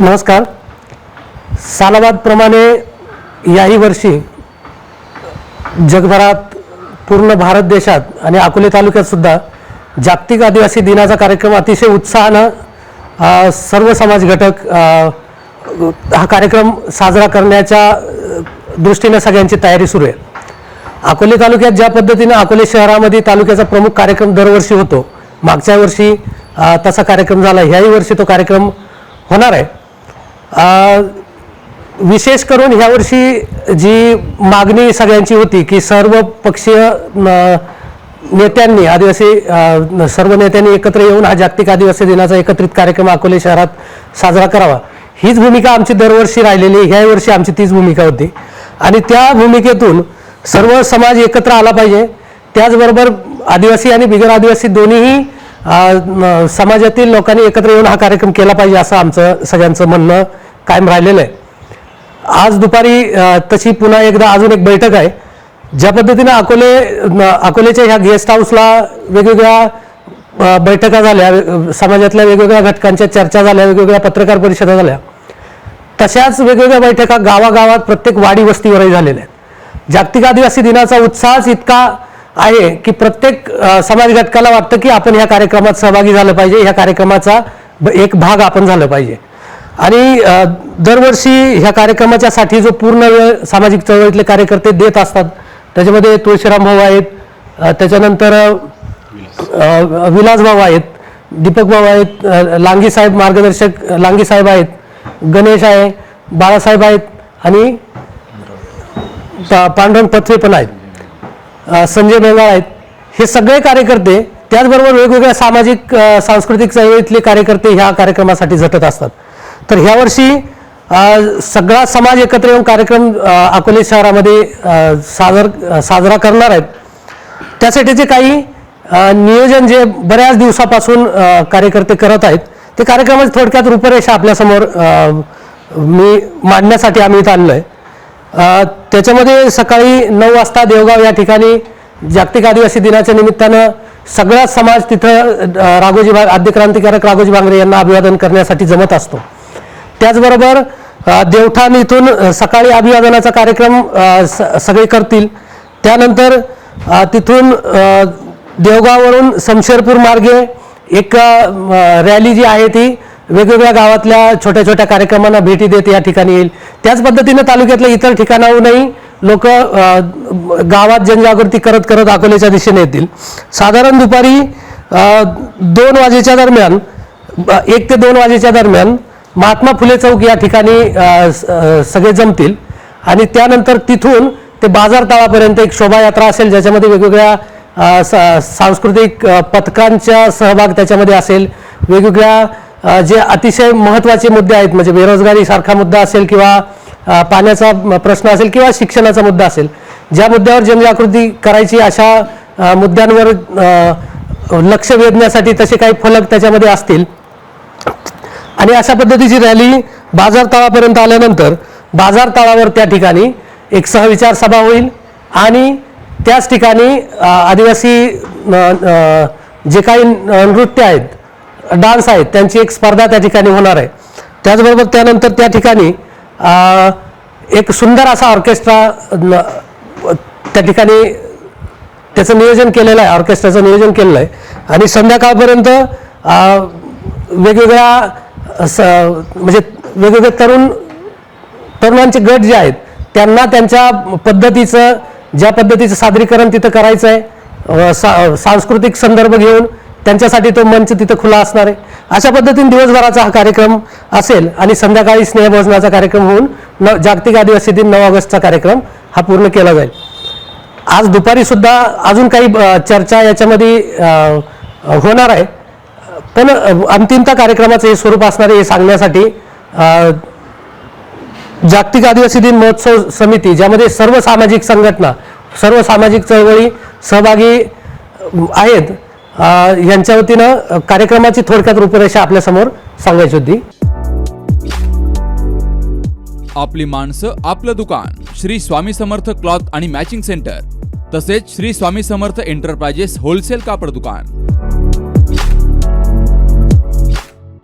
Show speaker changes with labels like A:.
A: नमस्कार. सालाबादप्रमाणे याही वर्षी जगभरात पूर्ण भारत देशात आणि अकोले तालुक्यात सुद्धा जागतिक आदिवासी दिनाचा कार्यक्रम अतिशय उत्साहानं सर्व समाज घटक हा कार्यक्रम साजरा करण्याच्या दृष्टीनं सगळ्यांची तयारी सुरू आहे. अकोले तालुक्यात ज्या पद्धतीनं अकोले शहरामध्ये तालुक्याचा प्रमुख कार्यक्रम दरवर्षी होतो मागच्या वर्षी तसा कार्यक्रम झाला ह्याही वर्षी तो कार्यक्रम होणार आहे. विशेष करून ह्यावर्षी जी मागणी सगळ्यांची होती की सर्व पक्षीय न- नेत्यांनी आदिवासी सर्व नेत्यांनी एकत्र येऊन हा जागतिक आदिवासी दिनाचा एकत्रित कार्यक्रम अकोले शहरात साजरा करावा. हीच भूमिका आमची दरवर्षी राहिलेली ह्या वर्षी आमची तीच भूमिका होती. आणि त्या भूमिकेतून सर्व समाज एकत्र आला पाहिजे. त्याचबरोबर आदिवासी आणि बिगर आदिवासी दोन्हीही समाजातील लोकांनी एकत्र येऊन हा कार्यक्रम केला पाहिजे असं आमचं सगळ्यांचं म्हणणं कायम राहिलेलं आहे. आज दुपारी तशी पुन्हा एकदा अजून एक बैठक आहे. ज्या पद्धतीनं अकोले अकोलेच्या ह्या गेस्ट हाऊसला वेगवेगळ्या बैठका झाल्या समाजातल्या वेगवेगळ्या घटकांच्या चर्चा झाल्या वेगवेगळ्या पत्रकार परिषदा झाल्या. तशाच वेगवेगळ्या बैठका गावागावात प्रत्येक वाडी वस्तीवरही झालेल्या आहेत. जागतिक आदिवासी दिनाचा उत्साहच इतका आहे की प्रत्येक समाज घटकाला वाटतं की आपण ह्या कार्यक्रमात सहभागी झालं पाहिजे ह्या कार्यक्रमाचा ब- एक भाग आपण झालं पाहिजे. आणि दरवर्षी ह्या कार्यक्रमाच्यासाठी जो पूर्ण वेळ सामाजिक चळवळीतले कार्यकर्ते देत असतात त्याच्यामध्ये तुळशीराम भाऊ आहेत त्याच्यानंतर विलास भाऊ आहेत दीपक भाऊ आहेत लांगीसाहेब लांगी साहेब मार्गदर्शक लांगी साहेब आहेत गणेश आहे बाळासाहेब आहेत आणि पांडुरंग पथवे पण आहेत. संजय बेंगाळ आहेत. हे सगळे कार्यकर्ते त्याचबरोबर वेगवेगळ्या सामाजिक सांस्कृतिक चळवळीतले कार्यकर्ते ह्या कार्यक्रमासाठी झटत असतात. तर ह्या वर्षी सगळा समाज एकत्र येऊन कार्यक्रम अकोले शहरामध्ये सादर साजरा करणार आहेत. त्यासाठीचे काही नियोजन जे बऱ्याच दिवसापासून कार्यकर्ते करत आहेत ते कार्यक्रमाची थोडक्यात रूपरेषा आपल्यासमोर मी मांडण्यासाठी आम्ही इथं आणलं आहे त्याच्यामध्ये सकाळी नऊ वाजता देवगाव या ठिकाणी जागतिक आदिवासी दिनाच्या निमित्तानं सगळा समाज तिथं राघोजी भा आद्य क्रांतिकारक राघोजी भांगरे यांना अभिवादन करण्यासाठी जमत असतो. त्याचबरोबर देवठाण इथून सकाळी अभिवादनाचा कार्यक्रम स- सगळे करतील. त्यानंतर तिथून देवगाववरून शमशेरपूर मार्गे एक रॅली जी आहे ती वेगवेगळ्या गावातल्या छोट्या छोट्या कार्यक्रमांना भेटी देत या ठिकाणी येईल. त्याच पद्धतीनं तालुक्यातल्या इतर ठिकाणाहूनही लोक गावात जनजागृती करत करत अकोल्याच्या दिशेने येतील. साधारण दुपारी दोन वाजेच्या दरम्यान ब- एक ते दोन वाजेच्या दरम्यान महात्मा फुले चौक या ठिकाणी स- सगळे जमतील. आणि त्यानंतर तिथून ते बाजार तळापर्यंत एक शोभायात्रा असेल ज्याच्यामध्ये वेगवेगळ्या स- सांस्कृतिक पथकांचा सहभाग त्याच्यामध्ये असेल. वेगवेगळ्या जे अतिशय महत्त्वाचे मुद्दे आहेत म्हणजे बेरोजगारी सारखा मुद्दा असेल किंवा पाण्याचा प्रश्न असेल किंवा शिक्षणाचा मुद्दा असेल. ज्या मुद्द्यावर जनजागृती करायची अशा मुद्द्यांवर लक्ष वेधण्यासाठी तसे काही फलक त्याच्यामध्ये असतील. आणि अशा पद्धतीची रॅली बाजार तळापर्यंत आल्यानंतर बाजार तळावर त्या ठिकाणी एक सहविचार सभा होईल आणि त्याच ठिकाणी आदिवासी जे काही नृत्य आहेत डान्स आहेत त्यांची एक स्पर्धा त्या ठिकाणी होणार आहे. त्याचबरोबर त्यानंतर त्या ठिकाणी एक सुंदर असा ऑर्केस्ट्रा त्या ठिकाणी त्याचं नियोजन केलेलं आहे ऑर्केस्ट्राचं नियोजन केलेलं आहे. आणि संध्याकाळपर्यंत वेगवेगळ्या असं म्हणजे वेगवेगळे तरुण तरुणांचे गट जे आहेत त्यांना त्यांच्या पद्धतीचं ज्या पद्धतीचं सादरीकरण तिथं करायचं आहे सा सांस्कृतिक संदर्भ घेऊन त्यांच्यासाठी तो मंच तिथं खुला असणार आहे. अशा पद्धतीने दिवसभराचा हा कार्यक्रम असेल आणि संध्याकाळी स्नेहभोजनाचा कार्यक्रम होऊन न जागतिक आदिवासी दिन नऊ ऑगस्टचा कार्यक्रम हा पूर्ण केला जाईल. आज दुपारी सुद्धा अजून काही चर्चा याच्यामध्ये होणार आहे. पण अंतिमता कार्यक्रमाचं हे स्वरूप असणार हे सांगण्यासाठी जागतिक आदिवासी दिन महोत्सव समिती ज्यामध्ये सर्व सामाजिक संघटना सर्व सामाजिक चळवळी सहभागी आहेत यांच्या वतीनं कार्यक्रमाची थोडक्यात रूपरेषा आपल्यासमोर सांगायची होती.
B: आपली माणसं आपलं दुकान श्री स्वामी समर्थ क्लॉथ आणि मॅचिंग सेंटर तसेच श्री स्वामी समर्थ एंटरप्राइजेस होलसेल कापड दुकान.